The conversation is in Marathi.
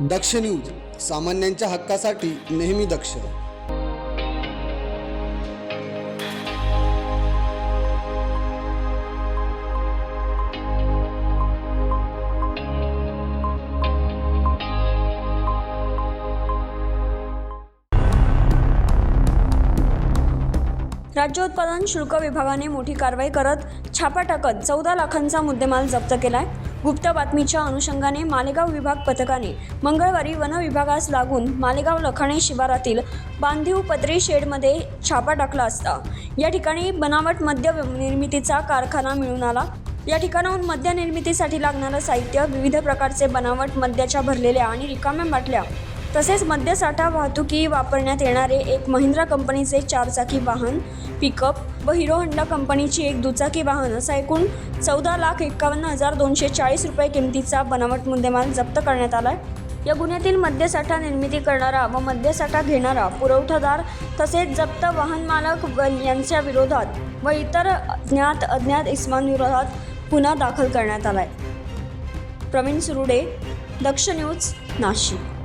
दक्ष न्यूज सामान्यांच्या हक्कासाठी नेहमी दक्ष. राज्य उत्पादन शुल्क विभागाने मोठी कारवाई करत छापा टाकत चौदा लाखांचा मुद्देमाल जप्त केलाय. गुप्त बातमीच्या अनुषंगाने मालेगाव विभाग पथकाने मंगळवारी वन विभागास लागून मालेगाव लखाणे शिवारातील बांधीव पत्री शेडमध्ये छापा टाकला असता. या ठिकाणी बनावट मद्य निर्मितीचा कारखाना मिळून आला. या ठिकाणाहून मद्य निर्मितीसाठी लागणारं साहित्य विविध प्रकारचे बनावट मद्याच्या भरलेल्या आणि रिकाम्या बाटल्या तसेच मद्यसाठा वाहतुकी वापरण्यात येणारे एक महिंद्रा कंपनीचे चारचाकी वाहन पिकअप व हिरो होंडा कंपनीची एक दुचाकी वाहन असा एकूण चौदा लाख एकावन्न हजार दोनशे चाळीस रुपये किमतीचा बनावट मुद्देमाल जप्त करण्यात आलाय. या गुन्ह्यातील मद्यसाठा निर्मिती करणारा व मद्यसाठा घेणारा पुरवठादार तसेच जप्त वाहन मालक व यांच्या विरोधात व इतर ज्ञात अज्ञात इस्मांविरोधात गुन्हा दाखल करण्यात आला आहे प्रवीण सुरुडे दक्ष न्यूज नाशिक.